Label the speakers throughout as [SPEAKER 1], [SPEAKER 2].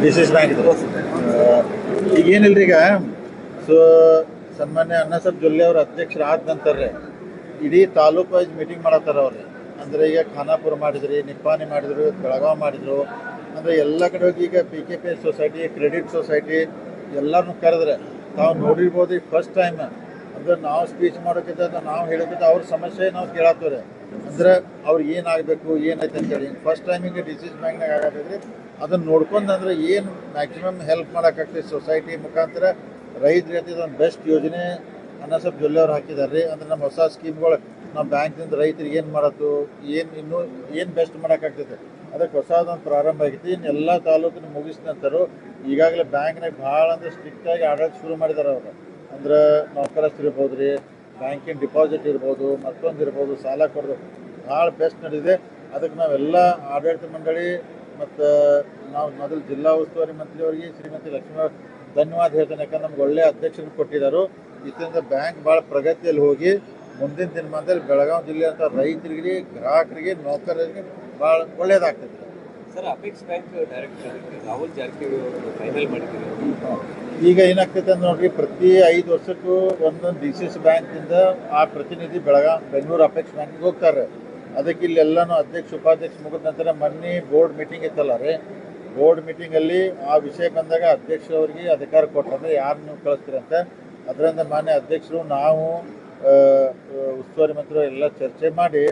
[SPEAKER 1] D C S bank ಈಗ ಏನಿಲ್ರಿ ಈಗ? ಸೊ, ಸನ್ಮಾನ್ಯ ಅನ್ನಸಬ್ ಜೊಲ್ಲೆ ಅವ್ರ ಅಧ್ಯಕ್ಷರ ಆದ ನಂತರ ಇಡೀ ತಾಲೂಕು ವೈಸ್ ಮೀಟಿಂಗ್ ಮಾಡತ್ತಾರ ಅವ್ರಿ. ಅಂದ್ರೆ ಈಗ ಖಾನಾಪುರ ಮಾಡಿದ್ರಿ ನಿಪ್ಪಾನಿ ಮಾಡಿದ್ರು, ಬೆಳಗಾವ್ ಮಾಡಿದ್ರು. ಅಂದ್ರೆ ಎಲ್ಲ ಕಡೆ ಹೋಗಿ ಈಗ P K P society credit society ಎಲ್ಲರನ್ನು ಕರೆದ್ರೆ ತಾವು ನೋಡಿರ್ಬೋದು ಈಗ ಫಸ್ಟ್ ಟೈಮ್ ಅಂದ್ರೆ ನಾವು ಸ್ಪೀಚ್ ಮಾಡೋಕ್ಕಿಂತ ನಾವು ಹೇಳೋಕ್ಕಿಂತ ಅವ್ರ ಸಮಸ್ಯೆ ನಾವು ಕೇಳತ್ತವ್ರೆ. ಅಂದ್ರೆ ಅವ್ರಿಗೆ ಏನಾಗಬೇಕು ಏನೈತೆ ಅಂತೇಳಿ ಫಸ್ಟ್ ಟೈಮ್ ಈಗ ಡಿಸಿಸ್ ಬ್ಯಾಂಕ್ನಾಗ ಆಗತ್ತಿದ್ರೆ ಅದನ್ನ ನೋಡ್ಕೊಂಡು ಅಂದ್ರೆ ಏನು ಮ್ಯಾಕ್ಸಿಮಮ್ ಹೆಲ್ಪ್ ಮಾಡೋಕ್ಕಾಗ್ತದೆ ಸೊಸೈಟಿ ಮುಖಾಂತರ ರೈತರಿಗೆ ಇದೊಂದು ಬೆಸ್ಟ್ ಯೋಜನೆ ಅನ್ನಸಬ್ ಜೊಲ್ಲೆ ಅವ್ರು ಹಾಕಿದ್ದಾರೆ ರೀ ಅಂದ್ರೆ ನಮ್ಮ ಹೊಸ ಸ್ಕೀಮ್ಗಳು ನಾವು ಬ್ಯಾಂಕ್ನಿಂದ ರೈತರಿಗೆ ಏನು ಮಾಡತ್ತು ಏನು ಇನ್ನೂ ಏನು ಬೆಸ್ಟ್ ಮಾಡೋಕ್ಕಾಗ್ತೈತೆ ಅದಕ್ಕೆ ಹೊಸದೊಂದು ಪ್ರಾರಂಭ ಆಗಿತ್ತು. ಇನ್ನು ಎಲ್ಲ ತಾಲೂಕಿನ ಮುಗಿಸಿದ ನಂತರ ಈಗಾಗಲೇ ಬ್ಯಾಂಕ್ನಾಗ ಭಾಳ ಅಂದ್ರೆ ಸ್ಟ್ರಿಕ್ಟಾಗಿ ಆಡಳಿತ ಶುರು ಮಾಡಿದ್ದಾರೆ ಅವರು. ಅಂದ್ರೆ ನೌಕರಸ್ಥರು ಇರ್ಬೋದು ರೀ ಬ್ಯಾಂಕಿನ ಡಿಪಾಸಿಟ್ ಇರ್ಬೋದು, ಮತ್ತೊಂದು ಇರ್ಬೋದು, ಸಾಲ ಕೊಡೋದು ಭಾಳ ಬೆಸ್ಟ್ ನಡೆದಿದೆ ಅದಕ್ಕೆ ನಾವೆಲ್ಲ ಆಡಳಿತ ಮಂಡಳಿ ಮತ್ತು ನಾವು ಮೊದಲು ಜಿಲ್ಲಾ ಉಸ್ತುವಾರಿ ಮಂತ್ರಿಯವರಿಗೆ ಶ್ರೀಮತಿ ಲಕ್ಷ್ಮೀ ಧನ್ಯವಾದ ಹೇಳ್ತೇನೆ. ಯಾಕಂದ್ರೆ ನಮ್ಗೆ ಒಳ್ಳೆ ಅಧ್ಯಕ್ಷರು ಕೊಟ್ಟಿದ್ದಾರೆ. ಇದರಿಂದ ಬ್ಯಾಂಕ್ ಭಾಳ ಪ್ರಗತಿಯಲ್ಲಿ ಹೋಗಿ ಮುಂದಿನ ದಿನಮಾನದಲ್ಲಿ ಬೆಳಗಾವಿ ಜಿಲ್ಲೆ ಅಂತ ರೈತರಿಗೆ ಗ್ರಾಹಕರಿಗೆ ನೌಕರರಿಗೆ ಭಾಳ ಒಳ್ಳೇದಾಗ್ತದೆ
[SPEAKER 2] sir apex bank director Rahul Jarkiholi ಅವರು ಫೈನಲ್ ಮಾಡಿದ್ದೀವಿ
[SPEAKER 1] ಈಗ ಏನಾಗ್ತೈತೆ ಅಂದ್ರೆ ನೋಡ್ರಿ ಪ್ರತಿ ಐದು ವರ್ಷಕ್ಕೂ ಒಂದೊಂದು ಡಿ ಸಿ ಎಸ್ ಬ್ಯಾಂಕಿಂದ ಆ ಪ್ರತಿನಿಧಿ ಬೆಳಗಾವಿ ಬೆಂಗಳೂರು ಅಪೆಕ್ಸ್ ಬ್ಯಾಂಕಿಗೆ ಹೋಗ್ತಾರೆ. ಅದಕ್ಕೆ ಇಲ್ಲಿ ಎಲ್ಲಾನು ಅಧ್ಯಕ್ಷ, ಉಪಾಧ್ಯಕ್ಷ ಮುಗಿದ ನಂತರ ಮೊನ್ನೆ ಬೋರ್ಡ್ ಮೀಟಿಂಗ್ ಇತ್ತಲ್ಲ ರೀ. ಬೋರ್ಡ್ ಮೀಟಿಂಗಲ್ಲಿ ಆ ವಿಷಯ ಬಂದಾಗ ಅಧ್ಯಕ್ಷ ಅವರಿಗೆ ಅಧಿಕಾರ ಕೊಟ್ಟರೆ ಯಾರು ನೀವು ಕಳಿಸ್ತೀರಂತ ಅಂತ. ಅದರಿಂದ ಮಾನ್ಯ ಅಧ್ಯಕ್ಷರು, ನಾವು ಉಸ್ತುವಾರಿ ಮಂತ್ರಿ ಎಲ್ಲ ಚರ್ಚೆ ಮಾಡಿ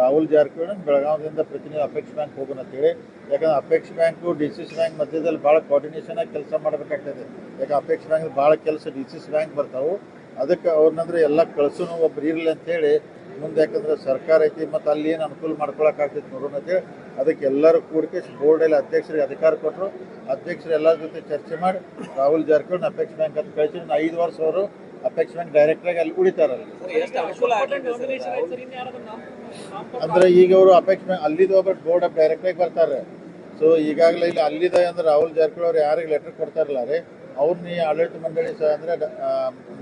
[SPEAKER 1] ರಾಹುಲ್ ಜಾರಕಿಹೊಳಿ ಬೆಳಗಾವಿಯಿಂದ ಪ್ರತಿನಿಧಿ ಅಪೆಕ್ಸ್ ಬ್ಯಾಂಕ್ ಹೋಗೋಣ ಅಂತೇಳಿ ಯಾಕಂದ್ರೆ apex bank D C C bank ಮಧ್ಯದಲ್ಲಿ ಭಾಳ ಕೋಆರ್ಡಿನೇಷನ್ ಆಗಿ ಕೆಲಸ ಮಾಡಬೇಕಾಗ್ತದೆ. ಯಾಕೆ ಅಪೆಕ್ಸ್ ಬ್ಯಾಂಕ್ ಭಾಳ ಕೆಲಸ ಡಿ ಸಿ ಸಿ ಬ್ಯಾಂಕ್ ಬರ್ತಾವೆ. ಅದಕ್ಕೆ ಅವ್ರನ್ನಂದ್ರೆ ಎಲ್ಲ ಕಳ್ಸೋನು ಒಬ್ರು ಇರಲಿ ಅಂತೇಳಿ ಮುಂದೆ ಯಾಕಂದ್ರೆ ಸರ್ಕಾರ ಐತಿ ಮತ್ತು ಅಲ್ಲಿ ಏನು ಅನುಕೂಲ ಮಾಡ್ಕೊಳಕ್ಕಾಗ್ತೈತಿ ನೋಡೋಣ ಅಂತೇಳಿ ಅದಕ್ಕೆ ಎಲ್ಲರೂ ಕೂಡಿಕೆ ಬೋರ್ಡಲ್ಲಿ ಅಧ್ಯಕ್ಷರಿಗೆ ಅಧಿಕಾರ ಕೊಟ್ಟರು ಅಧ್ಯಕ್ಷರು ಎಲ್ಲರ ಜೊತೆ ಚರ್ಚೆ ಮಾಡಿ ರಾಹುಲ್ ಜಾರಕಿಹೊಳಿ ಅಪೆಕ್ಸ್ ಬ್ಯಾಂಕ್ ಅಂತ ಕಳಿಸಿ ಐದು ವರ್ಷ ಅವರು ಅಪೆಕ್ಸ್ ಬ್ಯಾಂಕ್ ಡೈರೆಕ್ಟಾಗಿ ಅಲ್ಲಿ ಉಳಿತಾರಲ್ಲ ಅಂದ್ರೆ ಈಗ ಅವರು ಅಪೆಕ್ಸ್ ಬ್ಯಾಂಕ್ ಅಲ್ಲಿದ್ದು ಒಬ್ಬ ಬೋರ್ಡ್ ಆಫ್ ಡೈರೆಕ್ಟಾಗಿ ಬರ್ತಾರೆ. ಸೊ ಈಗಾಗಲೇ ಇಲ್ಲಿ ಅಲ್ಲಿದೆ ಅಂದ್ರೆ ರಾಹುಲ್ ಜಾರಕಿಹೊಳಿ ಅವ್ರು ಯಾರಿಗೆ ಲೆಟರ್ ಕೊಡ್ತಾರಲ್ಲ ರೀ? ಅವ್ರನ್ನ ಆಡಳಿತ ಮಂಡಳಿ ಸಹ ಅಂದ್ರೆ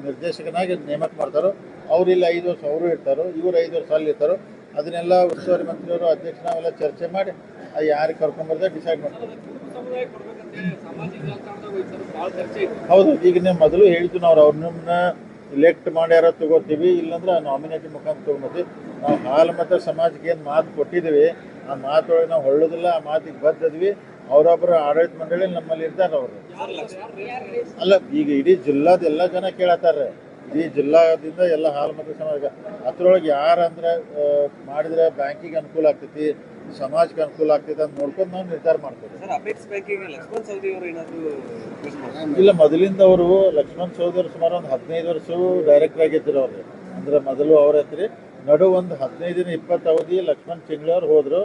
[SPEAKER 1] ನಿರ್ದೇಶಕನಾಗಿ ನೇಮಕ ಮಾಡ್ತಾರೋ, ಅವ್ರು ಇಲ್ಲಿ ಐದು ವರ್ಷ ಅವರು ಇರ್ತಾರೋ, ಇವರು ಐದು ವರ್ಷ ಅಲ್ಲಿ ಇರ್ತಾರೋ, ಅದನ್ನೆಲ್ಲ ಉಸ್ತುವಾರಿ ಮಂತ್ರಿಯವರು ಅಧ್ಯಕ್ಷ ನಾವೆಲ್ಲ ಚರ್ಚೆ ಮಾಡಿ ಯಾರಿಗೆ ಕರ್ಕೊಂಬರ್ತಾರೆ ಡಿಸೈಡ್ ಮಾಡ್ತಾರೆ. ಹೌದು, ಈಗ ನೀವು ಮೊದಲು ಹೇಳಿದ್ದು ನಾವು ಅವ್ರನ್ನ ಇಲೆಕ್ಟ್ ಮಾಡ್ಯಾರ ತಗೋತೀವಿ, ಇಲ್ಲಾಂದ್ರೆ ನಾಮಿನೇಟಿ ಮುಖಾಂತರ ತಗೊಂಬತ್ತೀವಿ ನಾವು ಹಾಲು ಮತ್ತು ಸಮಾಜಕ್ಕೆ ಏನು ಮಾತು ಕೊಟ್ಟಿದ್ದೀವಿ, ಆ ಮಾತೊಳಗೆ ನಾವು ಹೊಳ್ಳೋದಿಲ್ಲ, ಆ ಮಾತಿಗೆ ಬದ್ದಿದ್ವಿ ಅವರೊಬ್ಬರು ಆಡಳಿತ ಮಂಡಳಿ ನಮ್ಮಲ್ಲಿ ಇರ್ತಾರೆ ಅವರು. ಅಲ್ಲ ಈಗ ಇಡೀ ಜಿಲ್ಲಾದ ಎಲ್ಲ ಜನ ಕೇಳತ್ತಾರೆ ಇಡೀ ಜಿಲ್ಲಾದಿಂದ ಎಲ್ಲ ಹಾಲು ಮತ್ತು ಸಮಾಜ ಅದ್ರೊಳಗೆ ಯಾರು ಅಂದ್ರೆ ಆ, ಮಾಡಿದ್ರೆ ಬ್ಯಾಂಕಿಗೆ ಅನುಕೂಲ ಆಗ್ತೈತಿ ಸಮಾಜಕ್ಕೆ ಅನುಕೂಲ ಆಗ್ತೈತಿ ಅಂತ ನೋಡ್ಕೊಂಡು ನಾವು ನಿರ್ಧಾರ ಮಾಡ್ತೇವೆ. ಇಲ್ಲ ಮೊದಲಿಂದ ಅವರು ಲಕ್ಷ್ಮಣ್ ಸಹೋದರ ಸುಮಾರು ಒಂದು ಹದಿನೈದು ವರ್ಷ ಡೈರೆಕ್ಟರ್ ಆಗಿದ್ರು ಅವ್ರು. ಅಂದ್ರೆ ಮೊದಲು ಅವ್ರ ಹತ್ರ ನಡು ಒಂದು ಹದಿನೈದು ದಿನ ಇಪ್ಪತ್ತು ಅವಧಿ ಲಕ್ಷ್ಮಣ್ ಚಿಂಗ್ಳವ್ರು ಹೋದ್ರು.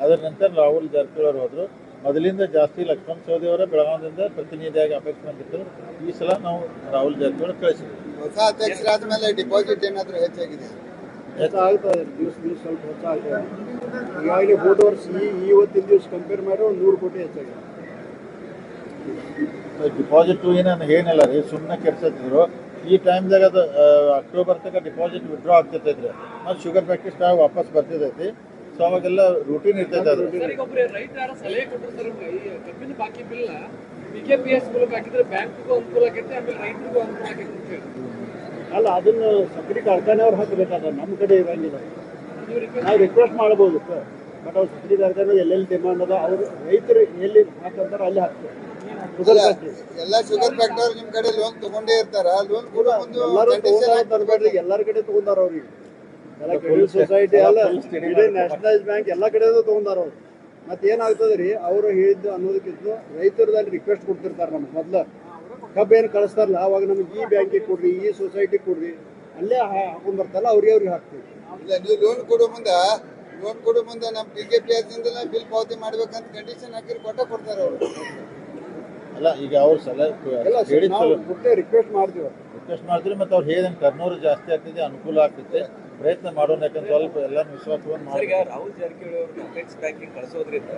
[SPEAKER 1] ಅದರ ನಂತರ ರಾಹುಲ್ ಜಾರಕಿಹೊಳಿ ಅವ್ರು ಹೋದ್ರು. ಮೊದಲಿಂದ ಜಾಸ್ತಿ ಲಕ್ಷ್ಮಣ್ ಸವದಿ ಅವರ ಬೆಳಗಾವಿಯಿಂದ ಪ್ರತಿನಿಧಿಯಾಗಿ ಅಪೇಕ್ಷೆ ಬಂದಿತ್ತು ಈ ಸಲ ನಾವು ರಾಹುಲ್ ಜಾರಕಿಹೊಳಿ ಕಳಿಸಿದ್ವಿ.
[SPEAKER 3] ಹೊಸ ಅಧ್ಯಕ್ಷರಾದ ಮೇಲೆ ಡಿಪಾಸಿಟ್ ಏನಾದರೂ ಹೆಚ್ಚಾಗಿದೆ?
[SPEAKER 4] ಆಗ್ತದೆ ದಿವಸ ದಿವಸ ಸ್ವಲ್ಪ ಹೆಚ್ಚಾಗ್ತದೆ ಈಗಾಗಲೇ ಹೋದ ವರ್ಷ ಈ ಇವತ್ತಿನ ದಿವಸ ಕಂಪೇರ್ ಮಾಡಿ ಒಂದು ನೂರು ಕೋಟಿ ಹೆಚ್ಚಾಗಿದೆ.
[SPEAKER 1] ಡಿಪಾಸಿಟ್ ಏನೇನು ಏನಿಲ್ಲ ರೀ ಸುಮ್ಮನೆ ಕೆಡ್ಸತ್ತಿದ್ರು ಈ ಟೈಮ್ದಾಗ ಅದು ಅಕ್ಟೋಬರ್ ತನಕ ಡಿಪಾಸಿಟ್ ವಿಡ್ರಾ ಆಗ್ತಿರ್ತೈತ್ರಿ. ಮತ್ತು ಶುಗರ್ ಫ್ಯಾಕ್ಟ್ರಿ ಸ್ಟಾಕ್ ವಾಪಸ್ ಬರ್ತಿರ್ತೈತಿ. ಸೊ ಅವಾಗೆಲ್ಲ ರೂಟೀನ್ ಇರ್ತೈತೆ ಅದು.
[SPEAKER 5] ರೈತ ಯಾರೋ ಸಲಹೆ ಕೊಟ್ಟರು ಕಬ್ಬಿನ ಬಾಕಿ ಬಿಲ್ ಪಿ ಕೆ ಪಿ ಮೂಲಕ ಹಾಕಿದ್ರೆ ಬ್ಯಾಂಕ್ಗೂ ಅನುಕೂಲ ಆಗೈತೆ ಆಮೇಲೆ ರೈತರಿಗೂ ಅನುಕೂಲ
[SPEAKER 4] ಅಲ್ಲ ಅದನ್ನ ಸಕ್ರೆ ಕಾರ್ಖಾನೆಯವ್ರು ಹಾಕಬೇಕಾದ್ರೆ ನಮ್ಮ ಕಡೆ ಇರಂಗಿಲ್ಲ.
[SPEAKER 5] ನೀವು ರಿಕ್ವೆಸ್ಟ್
[SPEAKER 4] ನಾವು ರಿಕ್ವೆಸ್ಟ್ ಮಾಡ್ಬೋದು ಬಟ್ ಅವ್ರು ಸಕ್ರಿ ಕಾರ್ಖಾನೆ ಎಲ್ಲೆಲ್ಲಿ ಡಿಮಾಂಡ್ ಅದ ಅವರು ರೈತರು ಎಲ್ಲಿ ಹಾಕಂತಾರ ಅಲ್ಲಿ ಹಾಕ್ತಾರೆ. ಎಲ್ಲಾರ
[SPEAKER 3] ಎಲ್ಲ ಶುಗರ್ ಫ್ಯಾಕ್ಟರ್ ನಿಮ್ ಕಡೆ ಲೋನ್ ತಗೊಂಡೇ ಇರ್ತಾರ. ಲೋನ್ ಕೊಡೋ ಒಂದು
[SPEAKER 4] ಎಲ್ಲರೂ ತಗೊಂಡಾರ ಎಲ್ಲರ ಕಡೆ ತಗೊಂಡಾರ ಅವ್ರಿಗೆ ಕ್ರೆಡಿಟ್ ಸೊಸೈಟಿ ಅಲ್ಲ ಇಡೀ ನ್ಯಾಷನಲೈಸ್ ಬ್ಯಾಂಕ್ ಎಲ್ಲ ಕಡೆದು ತೊಗೊಂಡಾರ ಅವ್ರು. ಮತ್ತೆ ಏನಾಗ್ತದೆ ರೀ ಅವರು ಹೇಳಿದ್ದು ಅನ್ನೋದಕ್ಕಿಂತ ರೈತರದಲ್ಲಿ ರಿಕ್ವೆಸ್ಟ್ ಕೊಡ್ತಿರ್ತಾರೆ ನಮ್ಗೆ ಮೊದ್ಲ. ಕಬ್ಬು ಏನು ಕಳಿಸ್ತಾರಲ್ಲ ಅವಾಗ ನಮ್ಗೆ ಈ ಬ್ಯಾಂಕಿಗೆ ಕೊಡ್ರಿ ಈ ಸೊಸೈಟಿ ಕೊಡ್ರಿ ಅಲ್ಲೇ ಹಾಕೊಂಡ್ ಬರ್ತಾರಲ್ಲ ಅವ್ರಿಗೆ ಅವ್ರಿಗೆ ಹಾಕ್ತೀವಿ.
[SPEAKER 3] ಇಲ್ಲ ನೀವು ಲೋನ್ ಕೊಡೋ ಮುಂದ ಲೋನ್ ಕೊಡೋ ಮುಂದೆ ನಮ್ಮ ಕೆ ಪಿ ಬಿಲ್ ಪಾವತಿ ಮಾಡ್ಬೇಕಂತ ಕಂಡೀಷನ್ ಹಾಕಿರಿ ಕೊಟ್ಟ ಕೊಡ್ತಾರೆ ಅವರು.
[SPEAKER 1] ಅಲ್ಲ ಈಗ ಅವ್ರ ಹೇಳಿದ
[SPEAKER 4] ಕೊಟ್ಟೆ ರಿಕ್ವೆಸ್ಟ್ ಮಾಡ್ತೀವಿ.
[SPEAKER 1] ರಿಕ್ವೆಸ್ಟ್ ಮಾಡಿದ್ರೆ ಮತ್ತೆ ಅವ್ರು ಹೇಳಿದ ಕರ್ನೂರು ಜಾಸ್ತಿ ಆಗ್ತಿದೆ ಅನುಕೂಲ ಆಗ್ತೈತೆ ಪ್ರಯತ್ನ ಮಾಡೋಣ ಯಾಕಂದ್ರೆ ಸ್ವಲ್ಪ ಎಲ್ಲ ವಿಶ್ವಾಸ ಮಾಡಿ
[SPEAKER 2] ರಾಹುಲ್ ಜಾರಕಿಹೊಳಿ ಅವರು ಅಪೆಕ್ಸ್ ಬ್ಯಾಂಕಿಂಗ್ ಕಳಿಸೋದ್ರಿಂದ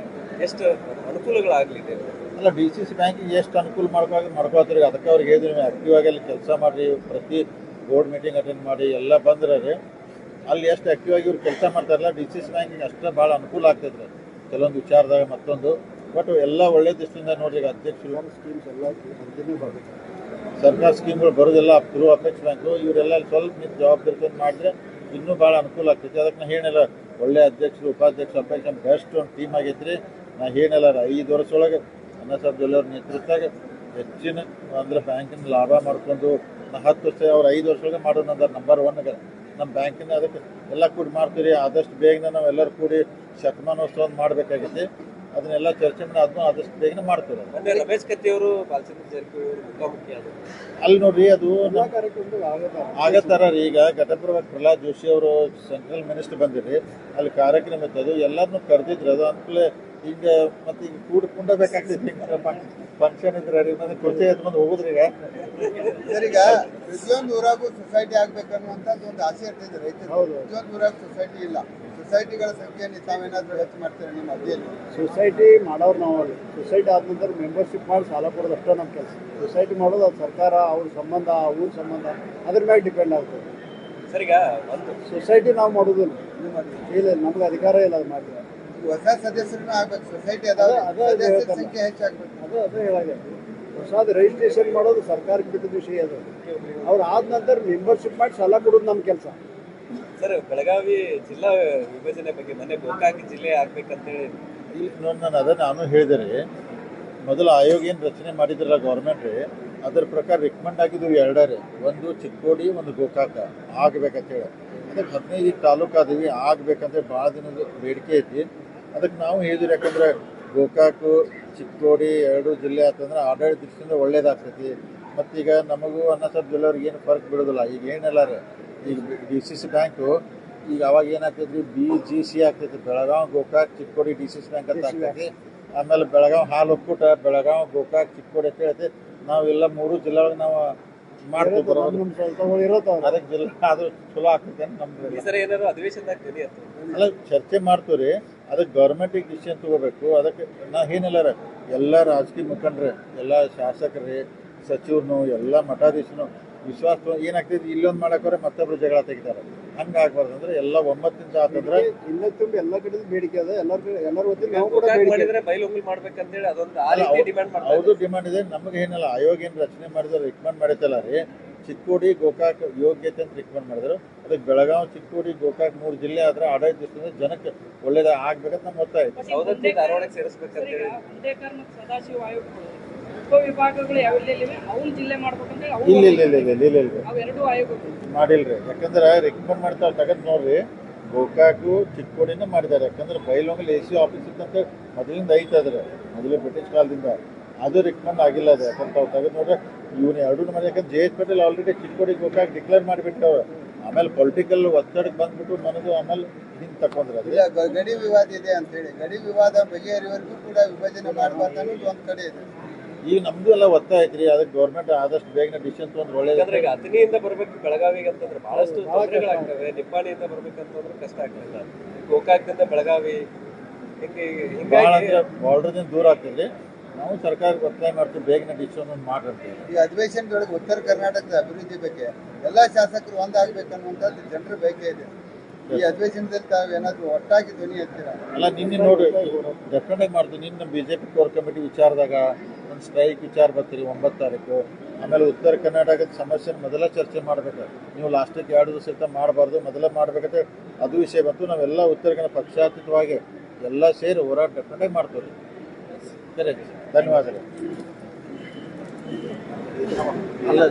[SPEAKER 2] ಎಷ್ಟು ಅನುಕೂಲಗಳಾಗಲಿದೆ
[SPEAKER 1] ಅಲ್ಲ ಡಿ ಸಿ ಸಿ ಬ್ಯಾಂಕಿಗೆ ಎಷ್ಟು ಅನುಕೂಲ ಮಾಡ್ಕೊಂಡು ಮಾಡ್ಕೋತೀರಿ ಅದಕ್ಕೆ ಅವ್ರಿಗೆ ಹೇಳಿದ್ರೆ ನೀವು ಆ್ಯಕ್ಟಿವ್ ಆಗಿ ಅಲ್ಲಿ ಕೆಲಸ ಮಾಡಿರಿ ಪ್ರತಿ ಬೋರ್ಡ್ ಮೀಟಿಂಗ್ ಅಟೆಂಡ್ ಮಾಡಿ ಎಲ್ಲ ಬಂದ್ರೆ ರೀ ಅಲ್ಲಿ ಎಷ್ಟು ಆ್ಯಕ್ಟಿವ್ ಆಗಿ ಇವ್ರು ಕೆಲಸ ಮಾಡ್ತಾರಲ್ಲ ಡಿ ಸಿ ಸಿ ಬ್ಯಾಂಕಿಗೆ ಅಷ್ಟೇ ಭಾಳ ಅನುಕೂಲ ಆಗ್ತದೆ. ಕೆಲವೊಂದು ವಿಚಾರದಾಗ ಮತ್ತೊಂದು. ಬಟ್ ಎಲ್ಲ ಒಳ್ಳೆ ದೃಷ್ಟಿಯಿಂದ ನೋಡ್ರಿ ಈಗ ಅಧ್ಯಕ್ಷರು. ಸರ್ಕಾರ ಸ್ಕೀಮ್ಗಳು ಬರೋದಿಲ್ಲ ಥ್ರೂ ಅಪೆಕ್ಸ್ ಬ್ಯಾಂಕು ಇವರೆಲ್ಲ ಸ್ವಲ್ಪ ನಿಂತು ಜವಾಬ್ದಾರಿ ಮಾಡಿದ್ರೆ ಇನ್ನೂ ಭಾಳ ಅನುಕೂಲ ಆಗ್ತೈತಿ. ಅದಕ್ಕೆ ನಾ ಹೇಳಿಲ್ಲ ಒಳ್ಳೆ ಅಧ್ಯಕ್ಷರು ಉಪಾಧ್ಯಕ್ಷರು ಅಪೆಕ್ಸ್ ಬೆಸ್ಟ್ ಒಂದು ಟೀಮ್ ಆಗೈತ್ರಿ ನಾ ಹೇಳಿಲ್ಲ ಐದು ವರ್ಷದೊಳಗೆ ಒಳಗೆ ಅನ್ನ ಸಾಹೇಬ್ ಜೊಲ್ಲೆ ಅವ್ರ ನೇತೃತ್ವದಾಗ ಹೆಚ್ಚಿನ ಅಂದ್ರೆ ಬ್ಯಾಂಕಿನ ಲಾಭ ಮಾಡ್ಕೊಂಡು ನಾ ಹತ್ತು ವರ್ಷ ಅವ್ರು ಐದು ವರ್ಷ ಒಳಗೆ ಮಾಡೋಣ ಅಂದ್ರೆ ನಂಬರ್ ಒನ್ಗೆ ನಮ್ಮ ಬ್ಯಾಂಕಿನ ಅದಕ್ಕೆ ಎಲ್ಲ ಕೂಡಿ ಮಾಡ್ತೀರಿ ಆದಷ್ಟು ಬೇಗನೆ ನಾವೆಲ್ಲರೂ ಕೂಡಿ ಶತಮಾನೋತ್ಸವ ಮಾಡಬೇಕಾಗೈತಿ ಅದನ್ನೆಲ್ಲ ಚರ್ಚೆ ಮಾಡಿ ಅದನ್ನು ಆದಷ್ಟು ಬೇಗನೆ ಮಾಡ್ತಾರೆ.
[SPEAKER 2] ಮೊನ್ನೆ ರಮೇಶ್ ಕತ್ತಿ ಅವರು ಬಾಲಚಂದ್ರ ಜಾರಕಿಹೊಳಿ ಅವರು ಮುಖಾಮುಖಿ ಆದರು.
[SPEAKER 1] ಅಲ್ಲಿ ನೋಡ್ರಿ ಅದು ಆಗತ್ತಾರ ರೀ ಈಗ ಘಟಪ್ರಭಾ ಪ್ರಹ್ಲಾದ್ ಜೋಶಿ ಅವರು ಸೆಂಟ್ರಲ್ ಮಿನಿಸ್ಟರ್ ಬಂದಿರಿ ಅಲ್ಲಿ ಕಾರ್ಯಕ್ರಮ ಇತ್ತು. ಅದು ಎಲ್ಲರನ್ನೂ ಕರೆದಿದ್ರು. ಅದು ಅನುಕೂಲ ಈಗ ಮತ್ತೆ ಈಗ ಕೂಡ ಕುಂಡಬೇಕಾಗ್ತೈತಿ ಫಂಕ್ಷನ್ ಇದ್ರೆ ರೀ ಮತ್ತೆ ಕುರ್ಚಿ ಬಂದು ಹೋಗುದ್ರಿ ಈಗ.
[SPEAKER 3] ಸರ್ ಈಗ ಪ್ರತಿಯೊಂದು ಊರಾಗೂ ಸೊಸೈಟಿ ಆಗ್ಬೇಕನ್ನುವಂಥದ್ದು ಒಂದು ಆಸೆ ಇರ್ತೈತೆ ರೈತರು
[SPEAKER 4] ಹೌದು.
[SPEAKER 3] ಪ್ರತಿಯೊಂದು ಊರಾಗ ಸೊಸೈಟಿ ಇಲ್ಲ. ಸೊಸೈಟಿಗಳ ಸಂಖ್ಯೆಯನ್ನು ತಾವೇನಾದರೂ ಹೆಚ್ಚು ಮಾಡ್ತೀರಾ ನಿಮ್ಮ
[SPEAKER 4] ಸೊಸೈಟಿ ಮಾಡೋರು ನಾವು ಅಲ್ಲಿ. ಸೊಸೈಟಿ ಆದ ನಂತರ ಮೆಂಬರ್ಶಿಪ್ ಮಾಡಿ ಸಾಲ ಕೊಡೋದು ಅಷ್ಟೇ ನಮ್ಮ ಕೆಲಸ. ಸೊಸೈಟಿ ಮಾಡೋದು ಅದು ಸರ್ಕಾರ ಅವ್ರ ಸಂಬಂಧ ಊರ ಸಂಬಂಧ ಅದ್ರ ಮೇಲೆ ಡಿಪೆಂಡ್ ಆಗ್ತದೆ.
[SPEAKER 2] ಸರ್ ಈಗ ಒಂದು
[SPEAKER 4] ಸೊಸೈಟಿ ನಾವು ಮಾಡೋದಿಲ್ಲ. ಇಲ್ಲ ನಮ್ಗೆ ಅಧಿಕಾರ ಇಲ್ಲ ಅದು
[SPEAKER 3] ಮಾಡಿ. ಹೊಸ ಸದಸ್ಯರು ಆಗ್ಬೇಕು. ಸೊಸೈಟಿ ಅದಾವ
[SPEAKER 4] ಅದೇ-.
[SPEAKER 3] ಸಂಖ್ಯೆ ಹೆಚ್ಚಾಗ್ಬೇಕು.
[SPEAKER 4] ಅದು ಅದೇ ಹೇಳಾಗೆ ಹೊಸದು ರಿಜಿಸ್ಟ್ರೇಷನ್ ಮಾಡೋದು ಸರ್ಕಾರಕ್ಕೆ ಬಿಟ್ಟದ ವಿಷಯ ಅದು. ಅವ್ರು ಆದ ನಂತರ ಮೆಂಬರ್ಶಿಪ್ ಮಾಡಿ ಸಾಲ ಕೊಡೋದು ನಮ್ಮ ಕೆಲಸ.
[SPEAKER 2] ಸರ್, ಬೆಳಗಾವಿ ಜಿಲ್ಲಾ ವಿಭಜನೆ ಬಗ್ಗೆ ಮೊನ್ನೆ ಗೋಕಾಕ್ ಜಿಲ್ಲೆ ಆಗ್ಬೇಕಂತೇಳಿ.
[SPEAKER 1] ಇಲ್ಲಿ ನೋಡಿ ನಾನು ಅದ ನಾನು ಹೇಳಿದೆ ಮೊದಲು ಆಯೋಗ ಏನು ರಚನೆ ಮಾಡಿದ್ರಲ್ಲ ಗೌರ್ಮೆಂಟ್ ರೀ, ಅದ್ರ ಪ್ರಕಾರ ರಿಕಮೆಂಡ್ ಆಗಿದ್ದು ಎರಡೇ ಒಂದು ಚಿಕ್ಕೋಡಿ, ಒಂದು ಗೋಕಾಕ ಆಗ್ಬೇಕಂತೇಳಿ. ಅದಕ್ಕೆ ಹದಿನೈದು ತಾಲೂಕು ಅದೀವಿ ಆಗ್ಬೇಕಂತೇಳಿ ಭಾಳ ದಿನದ ಬೇಡಿಕೆ ಐತಿ. ಅದಕ್ಕೆ ನಾವು ಹೇಳಿದ್ರು ಯಾಕಂದ್ರೆ ಗೋಕಾಕು, ಚಿಕ್ಕೋಡಿ ಎರಡು ಜಿಲ್ಲೆ ಆತಂದ್ರೆ ಆಡಳಿತ ದೃಷ್ಟಿಯಿಂದ ಒಳ್ಳೇದಾಗ್ತೈತಿ. ಮತ್ತೀಗ ನಮಗೂ ಅನ್ನ ಸರ್ ಜಿಲ್ಲೆಯವ್ರಿಗೆ ಏನು ಫರ್ಕ್ ಬಿಡೋದಿಲ್ಲ. ಈಗ ಏನಿಲ್ಲ ಈಗ ಡಿ ಸಿ ಸಿ ಬ್ಯಾಂಕು ಈಗ ಅವಾಗ ಏನಾಗ್ತೈತ್ರಿ? ಬಿ ಜಿ ಸಿ ಆಗ್ತೈತಿ Belgaum Gokak Chikkodi D C C bank ಅಂತ ಆಗ್ತೈತಿ ಆಮೇಲೆ ಬೆಳಗಾವ್ ಹಾಲು ಒಕ್ಕೂಟ ಬೆಳಗಾವ್ ಗೋಕಾಕ್ ಚಿಕ್ಕೋಡಿ ಅಂತ ಹೇಳ್ತಿ ನಾವೆಲ್ಲ ಮೂರು ಜಿಲ್ಲೆ ಒಳಗೆ ನಾವು ಅದಕ್ಕೆ ಜಿಲ್ಲೆ ಅದು ಚಲೋ ಆಗ್ತೈತೆ ನಮ್ದು ಅಲ್ಲ ಚರ್ಚೆ ಮಾಡ್ತೀವ್ರಿ ರೀ. ಅದಕ್ಕೆ ಗೌರ್ಮೆಂಟಿಗೆ ಡಿಸಿಷನ್ ತಗೋಬೇಕು. ಅದಕ್ಕೆ ನಾ ಏನಿಲ್ಲ ಎಲ್ಲ ರಾಜಕೀಯ ಮುಖಂಡ್ರೆ ಎಲ್ಲ ಶಾಸಕರೇ ಸಚಿವನು ಎಲ್ಲ ಮಠಾಧೀಶನು ವಿಶ್ವಾಸ ಏನಾಗ್ತೈತಿ ಇಲ್ಲೊಂದು ಮಾಡಕ್ಕೋರೆ ಮತ್ತೊಬ್ರು ಜಗಳ ತೆಗಿತಾರೆ. ಹಂಗಾಗ್ಬಾರ್ದು ಅಂದ್ರೆ ಎಲ್ಲ ಒಮ್ಮತ್ತಿಂದ ಆತಂದ್ರೆ
[SPEAKER 4] ಇಲ್ಲ ತುಂಬ ಎಲ್ಲ ಕಡೆ ಬೇಡಿಕೆ ಅದ ಎಲ್ಲರ ಕಡೆ ಎಲ್ಲರ ವತಿಯಿಂದ ನಾವು ಕೂಡ
[SPEAKER 2] ಗೋಕಾಕ್
[SPEAKER 4] ಬೇಡಿಕೆ
[SPEAKER 2] ಮಾಡಿದ್ರೆ ಬೈಲೊಂಗಲ್ ಮಾಡ್ಬೇಕಂತೇಳಿ ಅದೊಂದು ಆ ರೀತಿ ಡಿಮ್ಯಾಂಡ್
[SPEAKER 1] ಹೌದು ಡಿಮಾಂಡ್ ಇದೆ. ನಮಗೆ ಏನಲ್ಲ ಆಯೋಗ ಏನು ರಚನೆ ಮಾಡಿದ್ರು ರಿಕಮೆಂಡ್ ಮಾಡಿತ್ತಲ್ಲ ರೀ. ಚಿಕ್ಕೋಡಿ ಗೋಕಾಕ್ ಯೋಗ್ಯತೆ ಅಂತ ರಿಕಮೆಂಡ್ ಮಾಡಿದ್ರು. ಅದಕ್ಕೆ ಬೆಳಗಾವ್ ಚಿಕ್ಕೋಡಿ ಗೋಕಾಕ್ ಮೂರು ಜಿಲ್ಲೆ ಆದ್ರೆ ಆಡಳಿತ ದೃಷ್ಟಿಯಿಂದ ಜನಕ್ಕೆ ಒಳ್ಳೇದ ಆಗ್ಬೇಕಂತ ನಮ್ಮ ಒತ್ತಾಯ
[SPEAKER 5] ಉಪವಿಭಾಗಗಳು ಯಾವೆಲ್ಲಿವೆ ಅವನ್ ಜಿಲ್ಲೆ ಅವು
[SPEAKER 1] ಇಲ್ಲ ಇಲ್ಲ ಇಲ್ಲ ಇಲ್ಲ ಇಲ್ಲ ಇಲ್ಲ. ಇಲ್ಲ
[SPEAKER 5] ಅವೆರಡೂ ಆಯೋಗಗಳು.
[SPEAKER 1] ಮಾಡಿಲ್ರಿ. ಯಾಕಂದ್ರೆ ರೆಕಮೆಂಡ್ ಮಾಡ್ತಾವೆ ತಗದ್ ನೋಡ್ರಿ. ಗೋಕಾಕು ಚಿಕ್ಕೋಡಿನ ಮಾಡಿದ್ದಾರೆ. ಯಾಕಂದ್ರೆ ಬೈಲೊಂಗಲ್ ಎ ಸಿ ಆಫೀಸ್ ಇತ್ತಂತ ಮೊದಲಿಂದ ಐತೆ ಅದ್ರ. ಮೊದಲು ಬ್ರಿಟಿಷ್ ಕಾಲದಿಂದ. ಅದು ರಿಕಮೆಂಡ್ ಆಗಿಲ್ಲ ಅದು. ಯಾಕಂದ್ರೆ ತಾವು ತೆಗೆದು ನೋಡ್ರೆ. ಇವನು ಎರಡೂ ಮಾಡಿ ಯಾಕಂದ್ರೆ J S Patel already Chikkodi Gokak declare ಮಾಡಿಬಿಟ್ಟವ್ರು ಆಮೇಲೆ ಪೊಲಿಟಿಕಲ್ ಒತ್ತಡಕ್ಕೆ ಬಂದ್ಬಿಟ್ಟು ನನಗೂ ಆಮೇಲೆ ಹಿಂಗೆ ತಕೊಂಡ್ರೆ ಅದು.
[SPEAKER 3] ಗಡಿ ವಿವಾದ ಇದೆ ಅಂತ ಹೇಳಿ. ಗಡಿ ವಿವಾದ ಬಗೆಹರಿವರೆಗೂ ಕೂಡ ವಿಭಜನೆ ಮಾಡಬಾರ್ದು ಅನ್ನೋದು ಒಂದು ಕಡೆ ಇದೆ.
[SPEAKER 1] ಈಗ ನಮ್ದು ಎಲ್ಲ ಒತ್ತಾಯ ಐತ್ರಿ ಅದಕ್ಕೆ ಗೌರ್ಮೆಂಟ್ ಆದಷ್ಟು ಬೇಗನೆ ಡಿಸಿಷನ್ ತೊಗೊಂಡ್ರೆ ಒಳ್ಳೇದು
[SPEAKER 2] ಈಗ ಅತನಿಯಿಂದ ಬರ್ಬೇಕು ಬೆಳಗಾವಿಗೆ ಅಂತಂದ್ರೆ ಬಹಳಷ್ಟು ತೊಂದರೆಗಳಾಗ್ತವೆ. ನಿಪ್ಪಾಣಿಯಿಂದ ಬರ್ಬೇಕಂತಂದ್ರೆ ಕಷ್ಟ ಆಗ್ತದೆ. ಗೋಕಾಕ್ದಿಂದ ಬೆಳಗಾವಿ
[SPEAKER 1] ಬಾರ್ಡರ್ದಿಂದ ದೂರ ಆಗ್ತದೆ. ನಾವು ಸರ್ಕಾರಕ್ಕೆ ಒತ್ತಾಯ ಮಾಡ್ತೀವಿ ಬೇಗನೆ ಡಿಸಿಷನ್ ಒಂದು ಮಾಡ್ರಿ ಅಂತ
[SPEAKER 3] ಈ ಅಧಿವೇಶನದೊಳಗೆ ಉತ್ತರ ಕರ್ನಾಟಕದ ಅಭಿವೃದ್ಧಿ ಬಗ್ಗೆ ಎಲ್ಲಾ ಶಾಸಕರು ಒಂದಾಗಬೇಕನ್ನುವಂಥದ್ದು ಜನರ ಬೇಕೇ ಇದೆ. ಈ ಅಧಿವೇಶನದಲ್ಲಿ ತಾವು ಏನಾದ್ರು ಒಟ್ಟಾಗಿ ಧ್ವನಿ ಎತ್ತೀರಾ?
[SPEAKER 1] ಅಲ್ಲ ನಿನ್ನೆ ನೋಡಿ ಡೆಫಿನೆಟ್ ಆಗಿ ಮಾಡ್ತೀವಿ ನಿನ್ನ B J P core committee ವಿಚಾರದಾಗ ಒಂದು ಸ್ಟ್ರೈಕ್ ವಿಚಾರ ಬರ್ತೀರಿ ಒಂಬತ್ತು ತಾರೀಕು. ಆಮೇಲೆ ಉತ್ತರ ಕರ್ನಾಟಕದ ಸಮಸ್ಯೆ ಮೊದಲ ಚರ್ಚೆ ಮಾಡ್ಬೇಕು. ನೀವು ಲಾಸ್ಟಿಗೆ ಎರಡು ದಿವಸ ಮಾಡಬಾರ್ದು. ಮೊದಲೇ ಮಾಡಬೇಕಂತೆ ಅದು ವಿಷಯ ಬಂತು. ನಾವೆಲ್ಲ ಉತ್ತರ ಕನ್ನಡ ಪಕ್ಷಾತೀತವಾಗಿ ಎಲ್ಲ ಸೇರಿ ಹೋರಾಟ ಡೆಫಿನೆಟ್ ಆಗಿ ಮಾಡ್ತೀವಿ. ಸರಿ ಧನ್ಯವಾದಗಳು. ಅಲ್ಲ